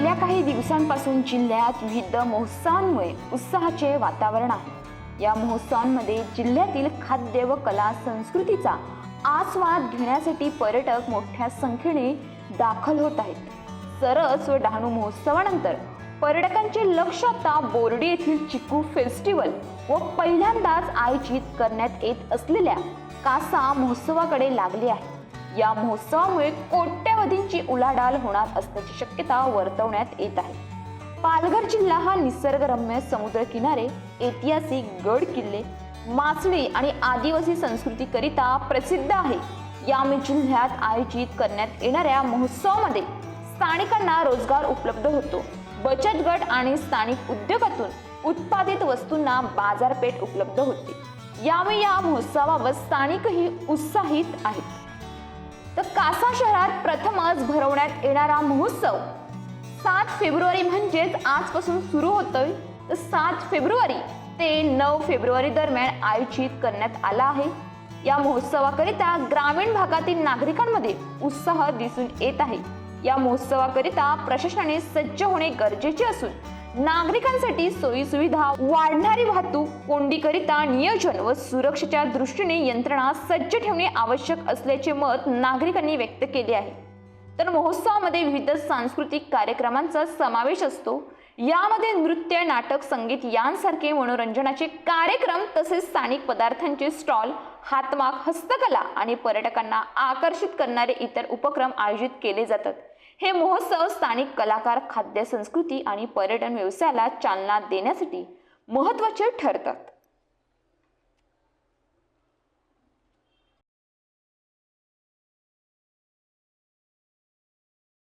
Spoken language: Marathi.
गेल्या काही दिवसांपासून जिल्ह्यात विविध महोत्सवांमुळे उत्साहाचे वातावरण आहे. या महोत्सवांमध्ये जिल्ह्यातील खाद्य व कला संस्कृतीचा आस्वाद घेण्यासाठी पर्यटक मोठ्या संख्येने दाखल होत आहेत. सरस व डहाणू महोत्सवानंतर पर्यटकांचे लक्ष आता बोर्डी येथील चिकू फेस्टिवल व पहिल्यांदाच आयोजित करण्यात येत असलेल्या कासा महोत्सवाकडे लागले आहे. या महोत्सवामुळे कोट्यवधींची उलाढाल होणार असल्याची शक्यता वर्तवण्यात येत आहे. पालघर जिल्हा हा निसर्गरम्य समुद्र किनारे ऐतिहासिक गड किल्ले मासळी आणि आदिवासी संस्कृतीकरिता प्रसिद्ध आहे. यामुळे जिल्ह्यात आयोजित करण्यात येणाऱ्या महोत्सवामध्ये स्थानिकांना रोजगार उपलब्ध होतो. बचत गट आणि स्थानिक उद्योगातून उत्पादित वस्तूंना बाजारपेठ उपलब्ध होते. यावेळी या महोत्सवावर स्थानिकही उत्साहित आहेत. तर कासा शहरात प्रथमच भरवण्यात येणारा महोत्सव. सात फेब्रुवारी म्हणजेच आजपासून सुरू होतोय. तर सात फेब्रुवारी ते नऊ फेब्रुवारी दरम्यान आयोजित करण्यात आला आहे. या महोत्सवाकरिता ग्रामीण भागातील नागरिकांमध्ये उत्साह दिसून येत आहे. या महोत्सवाकरिता प्रशासनाने सज्ज होणे गरजेचे असून नागरिकांसाठी सोयी सुविधा वाढणारी वाहतूक कोंडीकरिता नियोजन व सुरक्षेच्या दृष्टीने यंत्रणा सज्ज ठेवणे आवश्यक असल्याचे मत नागरिकांनी व्यक्त केले आहे. तर महोत्सवामध्ये विविध सांस्कृतिक कार्यक्रमांचा समावेश असतो. यामध्ये नृत्य नाटक संगीत यांसारखे मनोरंजनाचे कार्यक्रम तसेच स्थानिक पदार्थांचे स्टॉल हातमाग हस्तकला आणि पर्यटकांना आकर्षित करणारे इतर उपक्रम आयोजित केले जातात. हे महोत्सव स्थानिक कलाकार खाद्य संस्कृती आणि पर्यटन व्यवसायाला चालना देण्यासाठी महत्त्वाचे ठरतात.